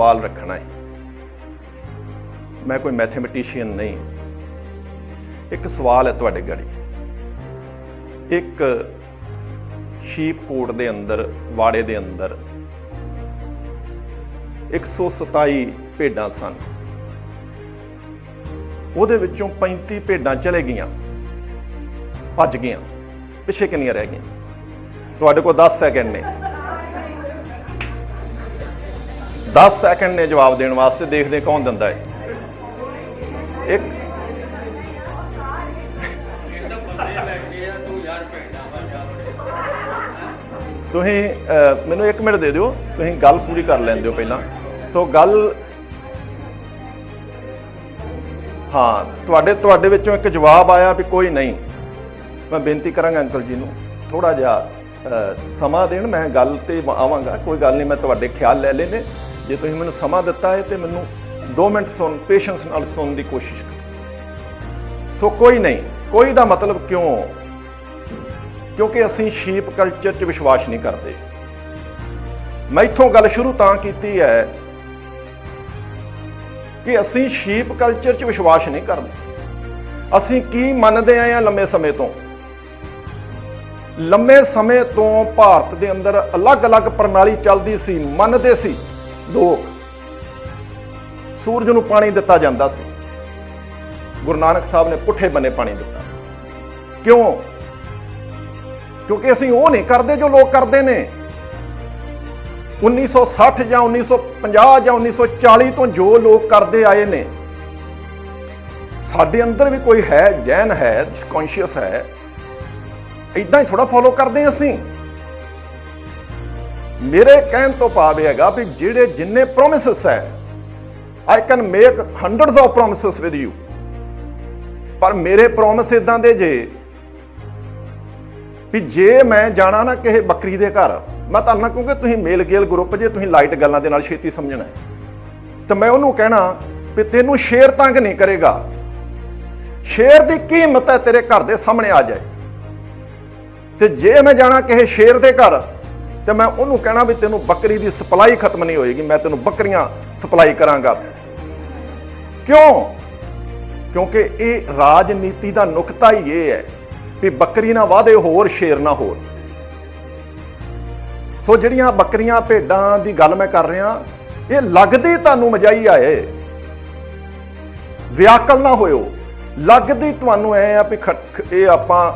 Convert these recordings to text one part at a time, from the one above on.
ਸਵਾਲ ਰੱਖਣਾ ਹੈ। ਮੈਂ ਕੋਈ ਮੈਥਮੈਟੀਸ਼ੀਅਨ ਨਹੀਂ। ਇੱਕ ਸਵਾਲ ਹੈ ਤੁਹਾਡੇ ਗੜੀ। ਇੱਕ ਸ਼ੀਪ ਕੋਟ ਦੇ ਅੰਦਰ, ਵਾੜੇ ਦੇ ਅੰਦਰ 127 ਭੇਡਾਂ ਸਨ। ਉਹਦੇ ਵਿੱਚੋਂ 35 ਭੇਡਾਂ ਚਲੇ ਗਈਆਂ, ਭੱਜ ਗਈਆਂ, ਪਿੱਛੇ ਕਿੰਨੀਆਂ ਰਹਿ ਗਈਆਂ? ਤੁਹਾਡੇ ਕੋਲ 10 ਸੈਕਿੰਡ ਨੇ 10 ਸੈਕਿੰਡ ਨੇ ਜਵਾਬ ਦੇਣ ਵਾਸਤੇ ਦੇਖਦੇ ਕੌਣ ਦਿੰਦਾ ਹੈ। ਇੱਕ ਤੁਸੀਂ ਮੈਨੂੰ 1 ਮਿੰਟ ਦੇ ਦਿਓ, ਤੁਸੀਂ ਗੱਲ ਪੂਰੀ ਕਰ ਲੈਂਦੇ ਹੋ ਪਹਿਲਾਂ। ਸੋ ਗੱਲ, ਹਾਂ, ਤੁਹਾਡੇ ਤੁਹਾਡੇ ਵਿੱਚੋਂ ਇੱਕ ਜਵਾਬ ਆਇਆ ਵੀ ਕੋਈ ਨਹੀਂ। ਮੈਂ ਬੇਨਤੀ ਕਰਾਂਗਾ ਅੰਕਲ ਜੀ ਨੂੰ ਥੋੜਾ ਜਿਹਾ ਸਮਾਂ ਦੇਣ, ਮੈਂ ਗੱਲ ਤੇ ਆਵਾਂਗਾ, ਕੋਈ ਗੱਲ ਨਹੀਂ, ਮੈਂ ਤੁਹਾਡੇ ਖਿਆਲ ਲੈ ਲੈਨੇ ਜੇ ਤੁਸੀਂ ਮੈਨੂੰ ਸਮਾਂ ਦਿੱਤਾ ਹੈ ਤੇ ਮੈਨੂੰ 2 ਮਿੰਟ ਸੁਣ ਪੇਸ਼ੈਂਸ ਨਾਲ ਸੁਣਨ ਦੀ ਕੋਸ਼ਿਸ਼ ਕਰੋ। ਸੋ ਕੋਈ ਨਹੀਂ, ਕੋਈ ਦਾ ਮਤਲਬ ਕਿਉਂ? ਕਿਉਂਕਿ ਅਸੀਂ ਸ਼ੀਪ ਕਲਚਰ 'ਚ ਵਿਸ਼ਵਾਸ ਨਹੀਂ ਕਰਦੇ। ਮੈਂ ਇੱਥੋਂ ਗੱਲ ਸ਼ੁਰੂ ਤਾਂ ਕੀਤੀ ਹੈ ਕਿ ਅਸੀਂ ਸ਼ੀਪ ਕਲਚਰ 'ਚ ਵਿਸ਼ਵਾਸ ਨਹੀਂ ਕਰਦੇ। ਅਸੀਂ ਕੀ ਮੰਨਦੇ ਆਏ ਆ ਲੰਮੇ ਸਮੇਂ ਤੋਂ? ਲੰਮੇ ਸਮੇਂ ਤੋਂ ਭਾਰਤ ਦੇ ਅੰਦਰ ਅਲੱਗ-ਅਲੱਗ ਪ੍ਰਣਾਲੀ ਚੱਲਦੀ ਸੀ, ਮੰਨਦੇ ਸੀ। ਲੋਕ ਸੂਰਜ ਨੂੰ ਪਾਣੀ ਦਿੱਤਾ ਜਾਂਦਾ ਸੀ। ਗੁਰੂ ਨਾਨਕ ਸਾਹਿਬ ਨੇ ਪੁੱਠੇ ਬੰਨੇ ਪਾਣੀ ਦਿੱਤਾ। ਕਿਉਂ? ਕਿਉਂਕਿ ਅਸੀਂ ਉਹ ਨਹੀਂ ਕਰਦੇ ਜੋ ਲੋਕ ਕਰਦੇ ਨੇ। 1960 ਜਾਂ 1950 ਜਾਂ 1940 ਤੋਂ ਜੋ ਲੋਕ ਕਰਦੇ ਆਏ ਨੇ, ਸਾਡੇ ਅੰਦਰ ਵੀ ਕੋਈ ਹੈ, ਜੈਨ ਹੈ ਕੌਨਸ਼ੀਅਸ ਹੈ ਇਦਾਂ ਹੀ ਥੋੜਾ ਫੋਲੋ ਕਰਦੇ ਹਾਂ ਅਸੀਂ। ਮੇਰੇ ਕਹਿਣ ਤੋਂ ਭਾਵ ਇਹ ਹੈਗਾ ਵੀ ਜਿਹੜੇ ਜਿੰਨੇ ਪ੍ਰੋਮਿਸਸ ਹੈ I can make hundreds of promises with you ਪਰ ਮੇਰੇ ਪ੍ਰੋਮਿਸ ਇਦਾਂ ਦੇ ਜੇ ਵੀ ਜੇ ਮੈਂ ਜਾਣਾ ਨਾ ਕਿਸੇ ਬੱਕਰੀ ਦੇ ਘਰ, ਮੈਂ ਤੁਹਾਨੂੰ ਨਾ ਕਿਉਂਕਿ ਤੁਸੀਂ ਮੇਲ ਗੇਲ ਗਰੁੱਪ ਜੇ ਤੁਸੀਂ ਲਾਈਟ ਗੱਲਾਂ ਦੇ ਨਾਲ ਛੇਤੀ ਸਮਝਣਾ ਹੈ। ਤਾਂ ਮੈਂ ਉਹਨੂੰ ਕਹਿਣਾ ਵੀ ਤੈਨੂੰ ਸ਼ੇਰ ਤੰਗ ਨਹੀਂ ਕਰੇਗਾ। ਸ਼ੇਰ ਦੀ ਕੀਮਤ ਹੈ ਤੇਰੇ ਘਰ ਦੇ ਸਾਹਮਣੇ ਆ ਜਾਏ। ਤੇ ਜੇ ਮੈਂ ਜਾਣਾ ਕਿਸੇ ਸ਼ੇਰ ਦੇ ਘਰ ਤੇ ਮੈਂ ਉਹਨੂੰ ਕਹਿਣਾ ਵੀ ਤੈਨੂੰ ਬੱਕਰੀ ਦੀ ਸਪਲਾਈ ਖਤਮ ਨਹੀਂ ਹੋਏਗੀ, ਮੈਂ ਤੈਨੂੰ ਬੱਕਰੀਆਂ ਸਪਲਾਈ ਕਰਾਂਗਾ। ਕਿਉਂ? ਕਿਉਂਕਿ ਇਹ ਰਾਜਨੀਤੀ ਦਾ ਨੁਕਤਾ ਹੀ ਇਹ ਹੈ ਵੀ ਬੱਕਰੀ ਨਾ ਵਾਦੇ ਹੋਰ, ਸ਼ੇਰ ਨਾ ਹੋਰ। ਸੋ ਜਿਹੜੀਆਂ ਬੱਕਰੀਆਂ ਭੇਡਾਂ ਦੀ ਗੱਲ ਮੈਂ ਕਰ ਰਿਹਾ, ਇਹ ਲੱਗਦੀ ਤੁਹਾਨੂੰ ਮਜਾਈ ਆਏ ਵਿਆਕਲ ਨਾ ਹੋਇਓ। ਲੱਗਦੀ ਤੁਹਾਨੂੰ ਐ ਆ ਵੀ ਖ- ਇਹ ਆਪਾਂ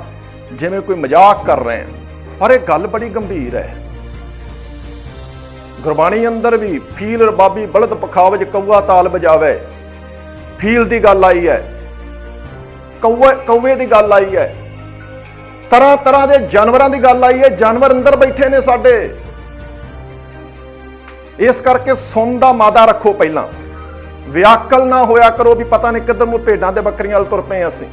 ਜਿਵੇਂ ਕੋਈ ਮਜ਼ਾਕ ਕਰ ਰਹੇ ਹਾਂ, ਪਰ ਇਹ ਗੱਲ ਬੜੀ ਗੰਭੀਰ ਹੈ। ਗੁਰਬਾਣੀ ਅੰਦਰ ਵੀ ਫੀਲ ਰਬਾਬੀ ਬਲਦ ਪਖਾਵਜ ਕਊਆ ਤਾਲ ਬਜਾਵੇ ਫੀਲ ਦੀ ਗੱਲ ਆਈ ਹੈ। ਕਊਏ ਕਊਏ ਦੀ ਗੱਲ ਆਈ ਹੈ। ਤਰ੍ਹਾਂ ਤਰ੍ਹਾਂ ਦੇ ਜਾਨਵਰਾਂ ਦੀ ਗੱਲ ਆਈ ਹੈ। ਜਾਨਵਰ ਅੰਦਰ ਬੈਠੇ ਨੇ ਸਾਡੇ। ਇਸ ਕਰਕੇ ਸੁਣ ਦਾ ਮਾਦਾ ਰੱਖੋ ਪਹਿਲਾਂ। ਵਿਆਕਲ ਨਾ ਹੋਇਆ ਕਰੋ ਵੀ ਪਤਾ ਨਹੀਂ ਕਿੱਧਰ ਨੂੰ ਭੇਡਾਂ ਤੇ ਬੱਕਰੀਆਂ ਵੱਲ ਤੁਰ ਪਏ ਅਸੀਂ।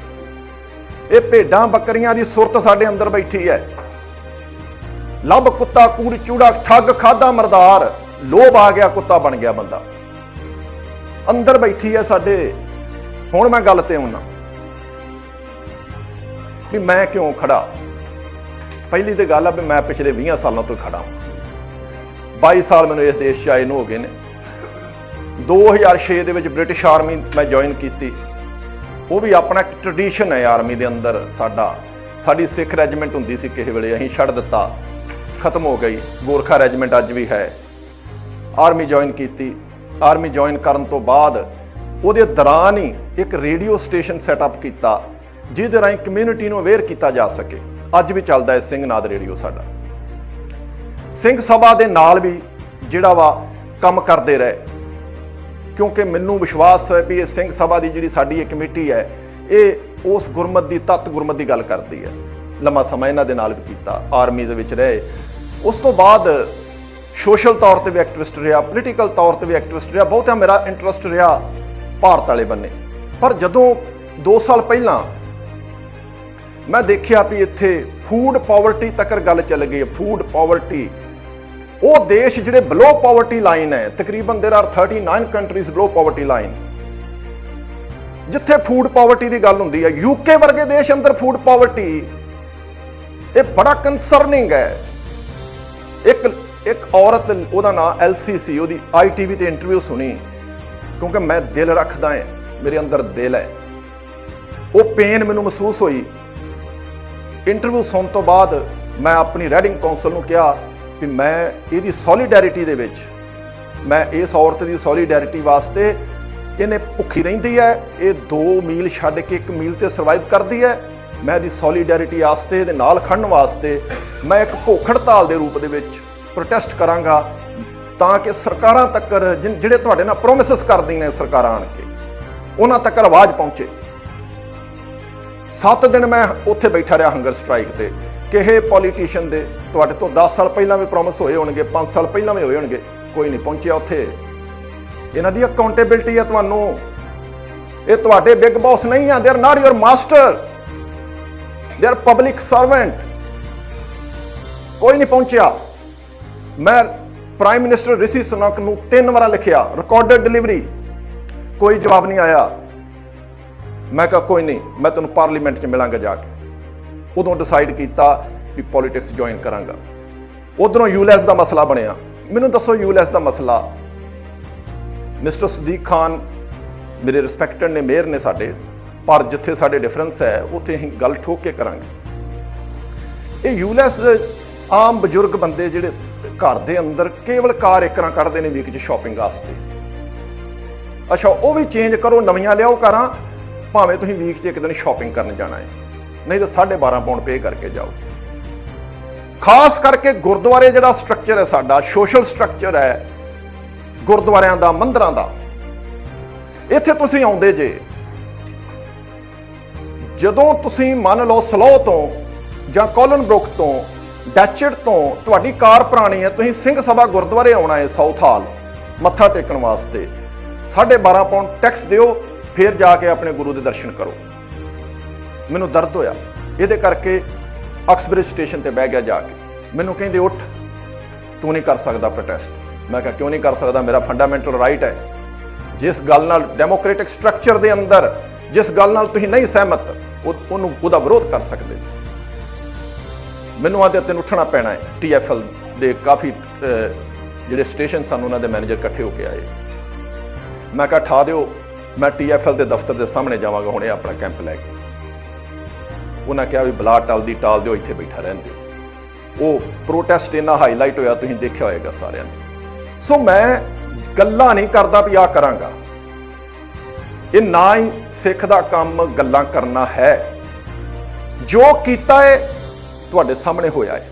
ਇਹ ਭੇਡਾਂ ਬੱਕਰੀਆਂ ਦੀ ਸੁਰਤ ਸਾਡੇ ਅੰਦਰ ਬੈਠੀ ਹੈ। ਲੱਭ ਕੁੱਤਾ ਕੂੜ ਚੂੜਾ ਠੱਗ ਖਾਦਾ ਮਰਦਾਰ, ਲੋਭ ਆ ਗਿਆ, ਕੁੱਤਾ ਬਣ ਗਿਆ ਬੰਦਾ। ਅੰਦਰ ਬੈਠੀ ਹੈ ਸਾਡੇ। ਹੁਣ ਮੈਂ ਗੱਲ ਤੇ ਆਉਣਾ ਵੀ ਮੈਂ ਕਿਉਂ ਖੜਾ? ਪਹਿਲੀ ਤੇ ਗੱਲ ਆ ਵੀ ਮੈਂ ਪਿਛਲੇ 20 ਸਾਲਾਂ ਤੋਂ ਖੜਾ ਹਾਂ। 22 ਸਾਲ ਮੈਨੂੰ ਇਸ ਦੇਸ਼ 'ਚ ਆਏ ਨੂੰ ਹੋ ਗਏ ਨੇ। 2006 ਦੇ ਵਿੱਚ ਬ੍ਰਿਟਿਸ਼ ਆਰਮੀ ਮੈਂ ਜੁਆਇਨ ਕੀਤੀ। ਉਹ ਵੀ ਆਪਣਾ ਇੱਕ ਟ੍ਰੈਡੀਸ਼ਨ ਹੈ ਆਰਮੀ ਦੇ ਅੰਦਰ ਸਾਡਾ। ਸਾਡੀ ਸਿੱਖ ਰੈਜੀਮੈਂਟ ਹੁੰਦੀ ਸੀ ਕਿਸੇ ਵੇਲੇ, ਅਸੀਂ ਛੱਡ ਦਿੱਤਾ। ਖਤਮ ਹੋ ਗਈ। ਗੋਰਖਾ ਰੈਜੀਮੈਂਟ ਅੱਜ ਵੀ ਹੈ। ਆਰਮੀ ਜੁਆਇਨ ਕੀਤੀ। ਆਰਮੀ ਜੁਆਇਨ ਕਰਨ ਤੋਂ ਬਾਅਦ ਉਹਦੇ ਦੌਰਾਨ ਹੀ ਇੱਕ ਰੇਡੀਓ ਸਟੇਸ਼ਨ ਸੈਟਅਪ ਕੀਤਾ, ਜਿਹਦੇ ਰਾਹੀਂ ਕਮਿਊਨਿਟੀ ਨੂੰ ਅਵੇਅਰ ਕੀਤਾ ਜਾ ਸਕੇ। ਅੱਜ ਵੀ ਚੱਲਦਾ ਹੈ ਸਿੰਘ ਨਾਦ ਰੇਡੀਓ ਸਾਡਾ। ਸਿੰਘ ਸਭਾ ਦੇ ਨਾਲ ਵੀ ਜਿਹੜਾ ਵਾ ਕੰਮ ਕਰਦੇ ਰਹੇ। ਕਿਉਂਕਿ ਮੈਨੂੰ ਵਿਸ਼ਵਾਸ ਹੈ ਵੀ ਇਹ ਸਿੰਘ ਸਭਾ ਦੀ ਜਿਹੜੀ ਸਾਡੀ ਇਹ ਕਮੇਟੀ ਹੈ, ਇਹ ਉਸ ਗੁਰਮਤ ਦੀ ਤਤ ਗੁਰਮਤ ਦੀ ਗੱਲ ਕਰਦੀ ਹੈ। ਲੰਮਾ ਸਮਾਂ ਇਹਨਾਂ ਦੇ ਨਾਲ ਵੀ ਕੀਤਾ ਆਰਮੀ ਦੇ ਵਿੱਚ ਰਹੇ ਉਸ ਤੋਂ ਬਾਅਦ ਸੋਸ਼ਲ ਤੌਰ ਤੇ ਵੀ ਐਕਟਿਵਿਸਟ ਰਿਹਾ ਪੋਲੀਟੀਕਲ ਤੌਰ ਤੇ ਵੀ ਐਕਟਿਵਿਸਟ ਰਿਹਾ ਬਹੁਤਾ ਮੇਰਾ ਇੰਟਰਸਟ ਰਿਹਾ ਭਾਰਤ ਵਾਲੇ ਬੰਨੇ ਪਰ ਜਦੋਂ 2 ਸਾਲ ਪਹਿਲਾਂ ਮੈਂ ਦੇਖਿਆ ਵੀ ਇੱਥੇ ਫੂਡ ਪਾਵਰਟੀ ਤੱਕ ਗੱਲ ਚੱਲ ਗਈ ਹੈ ਫੂਡ ਪਾਵਰਟੀ ਉਹ ਦੇਸ਼ ਜਿਹੜੇ ਬਲੋ ਪਾਵਰਟੀ ਲਾਈਨ ਹੈ ਤਕਰੀਬਨ there are 39 countries below poverty line ਜਿੱਥੇ ਫੂਡ ਪਾਵਰਟੀ ਦੀ ਗੱਲ ਹੁੰਦੀ ਹੈ ਯੂਕੇ ਵਰਗੇ ਦੇਸ਼ ਅੰਦਰ ਫੂਡ ਪਾਵਰਟੀ ਇਹ ਬੜਾ ਕੰਸਰਨਿੰਗ ਹੈ। ਇੱਕ ਇੱਕ ਔਰਤ, ਉਹਦਾ ਨਾਮ ਐਲਸੀਸੀ ਉਹਦੀ ਆਈਟੀਵੀ ਤੇ ਇੰਟਰਵਿਊ ਸੁਣੀ। ਕਿਉਂਕਿ ਮੈਂ ਦਿਲ ਰੱਖਦਾ ਹਾਂ, ਮੇਰੇ ਅੰਦਰ ਦਿਲ ਹੈ। ਉਹ ਪੇਨ ਮੈਨੂੰ ਮਹਿਸੂਸ ਹੋਈ। ਇੰਟਰਵਿਊ ਸੁਣਨ ਤੋਂ ਬਾਅਦ ਮੈਂ ਆਪਣੀ ਰੈਡਿੰਗ ਕਾਉਂਸਲ ਨੂੰ ਕਿਹਾ ਕਿ ਮੈਂ ਇਹਦੀ ਸੋਲੀਡੈਰਿਟੀ ਦੇ ਵਿੱਚ, ਮੈਂ ਇਸ ਔਰਤ ਦੀ ਸੋਲੀਡੈਰਿਟੀ ਵਾਸਤੇ ਇਹਨੇ ਭੁੱਖੀ ਰਹਿੰਦੀ ਹੈ, ਇਹ 2 ਮੀਲ ਛੱਡ ਕੇ 1 ਮੀਲ ਤੇ ਸਰਵਾਈਵ ਕਰਦੀ ਹੈ। ਮੈਂ ਇਹਦੀ ਸੋਲੀਡੈਰਿਟੀ ਵਾਸਤੇ ਇਹਦੇ ਨਾਲ ਖੜਨ ਵਾਸਤੇ ਮੈਂ ਇੱਕ ਭੁੱਖ ਹੜਤਾਲ ਦੇ ਰੂਪ ਦੇ ਵਿੱਚ ਪ੍ਰੋਟੈਸਟ ਕਰਾਂਗਾ ਤਾਂ ਕਿ ਸਰਕਾਰਾਂ ਤੱਕ ਜਿਨ- ਜਿਹੜੇ ਤੁਹਾਡੇ ਨਾਲ ਪ੍ਰੋਮਿਸਸ ਕਰਦੀਆਂ ਨੇ ਸਰਕਾਰਾਂ ਆਣ ਕੇ, ਉਹਨਾਂ ਤੱਕ ਆਵਾਜ਼ ਪਹੁੰਚੇ। 7 ਦਿਨ ਮੈਂ ਉੱਥੇ ਬੈਠਾ ਰਿਹਾ ਹੰਗਰ ਸਟ੍ਰਾਈਕ ਤੇ ਕਿਹੇ ਪੋਲੀਟੀਸ਼ੀਅਨ ਦੇ, ਤੁਹਾਡੇ ਤੋਂ 10 ਸਾਲ ਪਹਿਲਾਂ ਵੀ ਪ੍ਰੋਮਿਸ ਹੋਏ ਹੋਣਗੇ 5 ਸਾਲ ਪਹਿਲਾਂ ਵੀ ਹੋਏ ਹੋਣਗੇ, ਕੋਈ ਨਹੀਂ ਪਹੁੰਚਿਆ ਉੱਥੇ। ਇਹਨਾਂ ਦੀ ਅਕਾਊਂਟੇਬਿਲਟੀ ਹੈ ਤੁਹਾਨੂੰ। ਇਹ ਤੁਹਾਡੇ ਬਿਗ ਬਾਸ ਨਹੀਂ ਆ they are not your masters they are public servant ਕੋਈ ਨਹੀਂ ਪਹੁੰਚਿਆ। ਮੈਂ ਪ੍ਰਾਈਮ ਮਿਨਿਸਟਰ ਰਿਸ਼ੀ ਸੁਨਕ ਨੂੰ ਤਿੰਨ ਵਾਰਾਂ ਲਿਖਿਆ ਰਿਕਾਰਡਡ ਡਿਲੀਵਰੀ ਕੋਈ ਜਵਾਬ ਨਹੀਂ ਆਇਆ। ਮੈਂ ਕਿਹਾ, ਕੋਈ ਨਹੀਂ, ਮੈਂ ਤੁਹਾਨੂੰ ਪਾਰਲੀਮੈਂਟ 'ਚ ਮਿਲਾਂਗਾ ਜਾ ਕੇ। ਉਦੋਂ ਡਿਸਾਈਡ ਕੀਤਾ ਵੀ ਪੋਲਿਟਿਕਸ ਜੁਆਇਨ ਕਰਾਂਗਾ। ਉਧਰੋਂ ਯੂਲੈਸ ਦਾ ਮਸਲਾ ਬਣਿਆ। ਮੈਨੂੰ ਦੱਸੋ ਯੂਲੈਸ ਦਾ ਮਸਲਾ। ਮਿਸਟਰ ਸਦੀਕ ਖਾਨ ਮੇਰੇ ਰਿਸਪੈਕਟਡ ਨੇ ਮੇਅਰ ਨੇ ਸਾਡੇ। ਪਰ ਜਿੱਥੇ ਸਾਡੇ ਡਿਫਰੈਂਸ ਹੈ, ਉੱਥੇ ਅਸੀਂ ਗੱਲ ਠੋਕ ਕੇ ਕਰਾਂਗੇ। ਇਹ ਯੂਲੈਸ ਆਮ ਬਜ਼ੁਰਗ ਬੰਦੇ ਜਿਹੜੇ ਘਰ ਦੇ ਅੰਦਰ ਕੇਵਲ ਕਾਰ ਇੱਕਰਾਂ ਕੱਢਦੇ ਨੇ ਵੀਕ 'ਚ ਸ਼ਾਪਿੰਗ ਵਾਸਤੇ। ਅੱਛਾ, ਉਹ ਵੀ ਚੇਂਜ ਕਰੋ, ਨਵੀਆਂ ਲਿਆਓ ਕਾਰਾਂ, ਭਾਵੇਂ ਤੁਸੀਂ ਵੀਕ 'ਚ ਇੱਕ ਦਿਨ ਸ਼ਾਪਿੰਗ ਕਰਨ ਜਾਣਾ ਹੈ। ਨਹੀਂ ਤਾਂ 12.5 ਪਾਉਂਡ ਪੇ ਕਰਕੇ ਜਾਓ। ਖਾਸ ਕਰਕੇ ਗੁਰਦੁਆਰੇ ਜਿਹੜਾ ਸਟਰਕਚਰ ਹੈ ਸਾਡਾ ਸੋਸ਼ਲ ਸਟਰਕਚਰ ਹੈ ਗੁਰਦੁਆਰਿਆਂ ਦਾ, ਮੰਦਰਾਂ ਦਾ। ਇੱਥੇ ਤੁਸੀਂ ਆਉਂਦੇ ਜੇ ਜਦੋਂ ਤੁਸੀਂ ਮੰਨ ਲਓ ਸਲੋ ਤੋਂ ਜਾਂ ਕੋਲਨ ਬਰੁਕ ਤੋਂ, ਡੈਚਡ ਤੋਂ ਤੁਹਾਡੀ ਕਾਰ ਪੁਰਾਣੀ ਹੈ, ਤੁਸੀਂ ਸਿੰਘ ਸਭਾ ਗੁਰਦੁਆਰੇ ਆਉਣਾ ਹੈ ਸਾਊਥ ਹਾਲ, ਮੱਥਾ ਟੇਕਣ ਵਾਸਤੇ। 12.5 ਪਾਉਂਡ ਟੈਕਸ ਦਿਓ, ਫਿਰ ਜਾ ਕੇ ਆਪਣੇ ਗੁਰੂ ਦੇ ਦਰਸ਼ਨ ਕਰੋ। ਮੈਨੂੰ ਦਰਦ ਹੋਇਆ। ਇਹਦੇ ਕਰਕੇ ਅਕਸਬ੍ਰਿਜ ਸਟੇਸ਼ਨ ਤੇ ਬਹਿ ਗਿਆ ਜਾ ਕੇ। ਮੈਨੂੰ ਕਹਿੰਦੇ, ਉੱਠ, ਤੂੰ ਨਹੀਂ ਕਰ ਸਕਦਾ ਪ੍ਰੋਟੈਸਟ ਮੈਂ ਕਿਹਾ, ਕਿਉਂ ਨਹੀਂ ਕਰ ਸਕਦਾ? ਮੇਰਾ ਫੰਡਾਮੈਂਟਲ ਰਾਈਟ ਹੈ। ਜਿਸ ਗੱਲ ਨਾਲ ਡੈਮੋਕ੍ਰੈਟਿਕ ਸਟਰਕਚਰ ਦੇ ਅੰਦਰ, ਜਿਸ ਗੱਲ ਨਾਲ ਤੁਸੀਂ ਨਹੀਂ ਸਹਿਮਤ ਉਹਨੂੰ ਉਹਦਾ ਵਿਰੋਧ ਕਰ ਸਕਦੇ ਮੈਨੂੰ ਆਦੇ ਤੈਨੂੰ ਉੱਠਣਾ ਪੈਣਾ ਹੈ। ਟੀਐਫਐਲ ਦੇ ਕਾਫੀ ਜਿਹੜੇ ਸਟੇਸ਼ਨ ਸਨ, ਉਹਨਾਂ ਦੇ ਮੈਨੇਜਰ ਇਕੱਠੇ ਹੋ ਕੇ ਆਏ। ਮੈਂ ਕਿਹਾ, ਠਾ ਦਿਓ, ਮੈਂ ਟੀਐਫਐਲ ਦੇ ਦਫ਼ਤਰ ਦੇ ਸਾਹਮਣੇ ਜਾਵਾਂਗਾ, ਹੁਣੇ ਆਪਣਾ ਕੈਂਪ ਲੈ ਕੇ। ਉਹਨਾਂ ਕਿਹਾ ਵੀ ਬਲਾ ਟਲਦੀ ਟਾਲ ਦਿਓ, ਇੱਥੇ ਬੈਠਾ ਰਹਿਣ ਦਿਓ। ਉਹ ਪ੍ਰੋਟੈਸਟ ਇੰਨਾ ਹਾਈਲਾਈਟ ਹੋਇਆ, ਤੁਸੀਂ ਦੇਖਿਆ ਹੋਏਗਾ ਸਾਰਿਆਂ ਨੇ। ਸੋ ਮੈਂ ਗੱਲਾਂ ਨਹੀਂ ਕਰਦਾ ਵੀ ਆ ਕਰਾਂਗਾ। ਇਹ ਨਾ ਹੀ ਸਿੱਖ ਦਾ ਕੰਮ ਗੱਲਾਂ ਕਰਨਾ ਹੈ। ਜੋ ਕੀਤਾ ਹੈ, ਤੁਹਾਡੇ ਸਾਹਮਣੇ ਹੋਇਆ ਹੈ।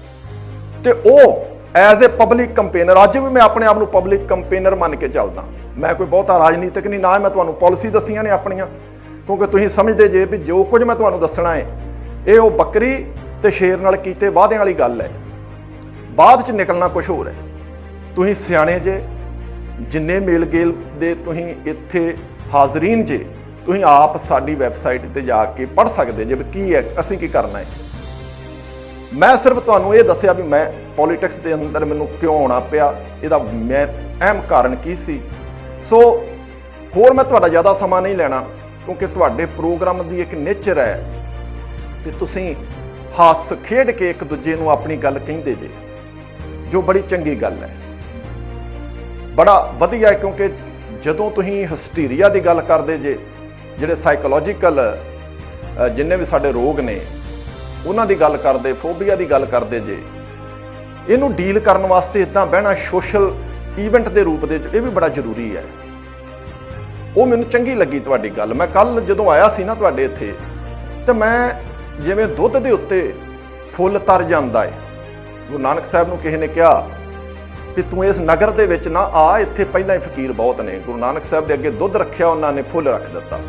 ਤੇ ਉਹ ਐਜ਼ ਅ ਪਬਲਿਕ ਕੰਪੇਨਰ ਅੱਜ ਵੀ ਮੈਂ ਆਪਣੇ ਆਪ ਨੂੰ ਪਬਲਿਕ ਕੰਪੇਨਰ ਮੰਨ ਕੇ ਚੱਲਦਾ। ਮੈਂ ਕੋਈ ਬਹੁਤਾ ਰਾਜਨੀਤਿਕ ਨਹੀਂ, ਨਾ ਮੈਂ ਤੁਹਾਨੂੰ ਪਾਲਿਸੀ ਦੱਸੀਆਂ ਨੇ ਆਪਣੀਆਂ। ਕਿਉਂਕਿ ਤੁਸੀਂ ਸਮਝਦੇ ਜੇ ਵੀ ਜੋ ਕੁਝ ਮੈਂ ਤੁਹਾਨੂੰ ਦੱਸਣਾ ਹੈ, ਇਹ ਉਹ ਬੱਕਰੀ ਤੇ ਸ਼ੇਰ ਨਾਲ ਕੀਤੇ ਵਾਅਦਿਆਂ ਵਾਲੀ ਗੱਲ ਹੈ। ਬਾਅਦ ਚ ਨਿਕਲਣਾ ਕੁਝ ਹੋਰ ਹੈ। ਤੁਸੀਂ ਸਿਆਣੇ ਜੇ, ਜਿੰਨੇ ਮੇਲ ਗੇਲ ਦੇ ਤੁਸੀਂ ਇੱਥੇ ਹਾਜ਼ਰੀਨ ਜੇ, ਤੁਸੀਂ ਆਪ ਸਾਡੀ ਵੈਬਸਾਈਟ ਤੇ ਜਾ ਕੇ ਪੜ੍ਹ ਸਕਦੇ ਜੇ ਵੀ ਕੀ ਹੈ, ਅਸੀਂ ਕੀ ਕਰਨਾ ਹੈ। ਮੈਂ ਸਿਰਫ ਤੁਹਾਨੂੰ ਇਹ ਦੱਸਿਆ ਵੀ ਮੈਂ ਪੋਲਿਟਿਕਸ ਦੇ ਅੰਦਰ ਮੈਨੂੰ ਕਿਉਂ ਆਉਣਾ ਪਿਆ, ਇਹਦਾ ਮੈਂ ਅਹਿਮ ਕਾਰਨ ਕੀ ਸੀ। ਸੋ, ਹੋਰ ਮੈਂ ਤੁਹਾਡਾ ਜ਼ਿਆਦਾ ਸਮਾਂ ਨਹੀਂ ਲੈਣਾ, ਕਿਉਂਕਿ ਤੁਹਾਡੇ ਪ੍ਰੋਗਰਾਮ ਦੀ ਇੱਕ ਨੇਚਰ ਹੈ ਕਿ ਤੁਸੀਂ ਹੱਸ ਖੇਡ ਕੇ ਇੱਕ ਦੂਜੇ ਨੂੰ ਆਪਣੀ ਗੱਲ ਕਹਿੰਦੇ ਜੇ, ਜੋ ਬੜੀ ਚੰਗੀ ਗੱਲ ਹੈ। ਬੜਾ ਵਧੀਆ ਕਿਉਂਕਿ ਜਦੋਂ ਤੁਸੀਂ ਹਿਸਟੀਰੀਆ ਦੀ ਗੱਲ ਕਰਦੇ ਜੇ, ਜਿਹੜੇ ਸਾਈਕੋਲੋਜੀਕਲ ਜਿੰਨੇ ਵੀ ਸਾਡੇ ਰੋਗ ਨੇ, ਉਹਨਾਂ ਦੀ ਗੱਲ ਕਰਦੇ ਫੋਬੀਆ ਦੀ ਗੱਲ ਕਰਦੇ ਜੇ, ਇਹਨੂੰ ਡੀਲ ਕਰਨ ਵਾਸਤੇ ਇਦਾਂ ਬਹਿਣਾ ਸੋਸ਼ਲ ਇਵੈਂਟ ਦੇ ਰੂਪ ਦੇ ਵਿੱਚ ਇਹ ਵੀ ਬੜਾ ਜ਼ਰੂਰੀ ਹੈ। ਉਹ ਮੈਨੂੰ ਚੰਗੀ ਲੱਗੀ ਤੁਹਾਡੀ ਗੱਲ। ਮੈਂ ਕੱਲ ਜਦੋਂ ਆਇਆ ਸੀ ਨਾ ਤੁਹਾਡੇ ਇੱਥੇ, ਤੇ ਮੈਂ ਜਿਵੇਂ ਦੁੱਧ ਦੇ ਉੱਤੇ ਫੁੱਲ ਤਰ ਜਾਂਦਾ ਹੈ ਗੁਰੂ ਨਾਨਕ ਸਾਹਿਬ ਨੂੰ ਕਿਸੇ ਨੇ ਕਿਹਾ ਵੀ ਤੂੰ ਇਸ ਨਗਰ ਦੇ ਵਿੱਚ ਨਾ ਆ, ਇੱਥੇ ਪਹਿਲਾਂ ਹੀ ਫਕੀਰ ਬਹੁਤ ਨੇ। ਗੁਰੂ ਨਾਨਕ ਸਾਹਿਬ ਦੇ ਅੱਗੇ ਦੁੱਧ ਰੱਖਿਆ, ਉਹਨਾਂ ਨੇ ਫੁੱਲ ਰੱਖ ਦਿੱਤਾ।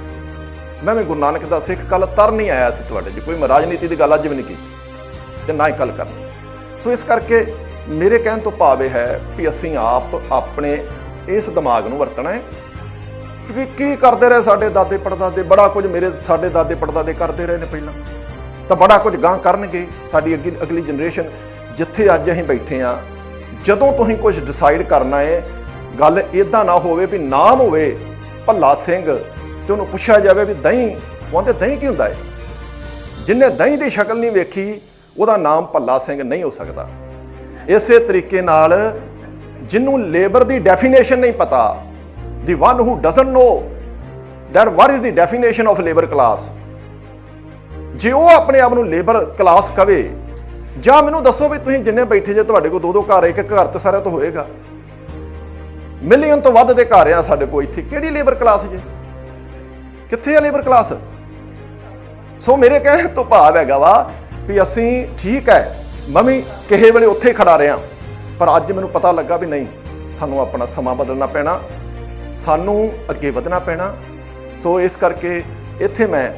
ਮੈਂ ਵੀ ਗੁਰੂ ਨਾਨਕ ਦਾ ਸਿੱਖ ਕੱਲ ਤਰ ਨਹੀਂ ਆਇਆ ਸੀ ਤੁਹਾਡੇ 'ਚ ਕੋਈ ਮੈਂ ਰਾਜਨੀਤੀ ਦੀ ਗੱਲ ਅੱਜ ਵੀ ਨਹੀਂ ਕੀਤੀ, ਤੇ ਨਾ ਹੀ ਕੱਲ ਕਰਨੀ ਸੀ। ਸੋ ਇਸ ਕਰਕੇ ਮੇਰੇ ਕਹਿਣ ਤੋਂ ਭਾਵ ਇਹ ਹੈ ਵੀ ਅਸੀਂ ਆਪ ਆਪਣੇ ਇਸ ਦਿਮਾਗ ਨੂੰ ਵਰਤਣਾ ਹੈ। ਕਿ ਕੀ ਕਰਦੇ ਰਹੇ ਸਾਡੇ ਦਾਦੇ ਪੜਦਾਦੇ? ਬੜਾ ਕੁਝ ਮੇਰੇ ਸਾਡੇ ਦਾਦੇ ਪੜਦਾਦੇ ਕਰਦੇ ਰਹੇ ਨੇ ਪਹਿਲਾਂ। ਤਾਂ ਬੜਾ ਕੁਝ ਗਾਂ ਕਰਨਗੇ। ਸਾਡੀ ਅੱਗੇ ਅਗਲੀ ਜਨਰੇਸ਼ਨ ਜਿੱਥੇ ਅੱਜ ਅਸੀਂ ਬੈਠੇ ਆ ਜਦੋਂ ਤੁਸੀਂ ਕੁਝ ਡਿਸਾਈਡ ਕਰਨਾ ਹੈ ਗੱਲ ਇਦਾਂ ਨਾ ਹੋਵੇ ਵੀ ਨਾਮ ਹੋਵੇ, ਭੱਲਾ ਸਿੰਘ ਤੇ ਉਹਨੂੰ ਪੁੱਛਿਆ ਜਾਵੇ ਵੀ ਦਹੀਂ, ਉਹਦੇ ਦਹੀਂ ਕੀ ਹੁੰਦਾ ਹੈ ਜਿੰਨੇ ਦਹੀਂ ਦੀ ਸ਼ਕਲ ਨਹੀਂ ਵੇਖੀ, ਉਹਦਾ ਨਾਮ ਭੱਲਾ ਸਿੰਘ ਨਹੀਂ ਹੋ ਸਕਦਾ। ਇਸੇ ਤਰੀਕੇ ਨਾਲ ਜਿਹਨੂੰ ਲੇਬਰ ਦੀ ਡੈਫੀਨੇਸ਼ਨ ਨਹੀਂ ਪਤਾ the one who doesn't know that what is the definition of labour class ਜੇ ਉਹ ਆਪਣੇ ਆਪ ਨੂੰ ਲੇਬਰ ਕਲਾਸ ਕਵੇ ਜਾਂ ਮੈਨੂੰ ਦੱਸੋ ਵੀ ਤੁਸੀਂ ਜਿੰਨੇ ਬੈਠੇ ਜੇ ਤੁਹਾਡੇ ਕੋਲ ਦੋ ਦੋ ਘਰ, ਇੱਕ ਘਰ ਤੇ ਸਾਰਿਆਂ ਤੋਂ ਹੋਏਗਾ। ਮਿਲੀਅਨ ਤੋਂ ਵੱਧ ਦੇ ਘਰ ਆ ਸਾਡੇ ਕੋਲ ਇੱਥੇ। ਕਿਹੜੀ ਲੇਬਰ ਕਲਾਸ ਜੇ? ਕਿੱਥੇ ਆ ਲੇਬਰ ਕਲਾਸ ਸੋ ਮੇਰੇ ਕਹਿਣ ਤੋਂ ਭਾਵ ਹੈਗਾ ਵਾ ਵੀ ਅਸੀਂ ਠੀਕ ਹੈ ਮੈਂ ਵੀ ਕਿਸੇ ਵੇਲੇ ਉੱਥੇ ਖੜਾ ਰਿਹਾ ਪਰ ਅੱਜ ਮੈਨੂੰ ਪਤਾ ਲੱਗਾ ਵੀ ਨਹੀਂ। ਸਾਨੂੰ ਆਪਣਾ ਸਮਾਂ ਬਦਲਣਾ ਪੈਣਾ, ਸਾਨੂੰ ਅੱਗੇ ਵਧਣਾ ਪੈਣਾ। ਸੋ ਇਸ ਕਰਕੇ ਇੱਥੇ ਮੈਂ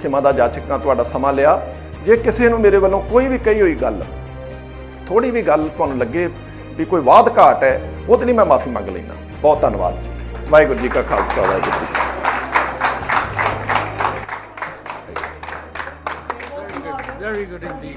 ਖਿਮਾ ਦਾ ਜਾਚਕਾਂ, ਤੁਹਾਡਾ ਸਮਾਂ ਲਿਆ। ਜੇ ਕਿਸੇ ਨੂੰ ਮੇਰੇ ਵੱਲੋਂ ਕੋਈ ਵੀ ਕਹੀ ਹੋਈ ਗੱਲ ਥੋੜੀ ਵੀ ਗੱਲ ਤੁਹਾਨੂੰ ਲੱਗੇ ਵੀ ਕੋਈ ਵਾਧ ਘਾਟ ਹੈ, ਉਹਦੇ ਲਈ ਮੈਂ ਮਾਫੀ ਮੰਗ ਲੈਣਾ ਬਹੁਤ ਧੰਨਵਾਦ ਜੀ। ਵਾਹਿਗੁਰੂ ਜੀ ਕਾ ਖਾਲਸਾ, ਵਾਹਿਗੁਰੂ ਜੀ ਕੀ ਫਤਿਹ। Very good indeed.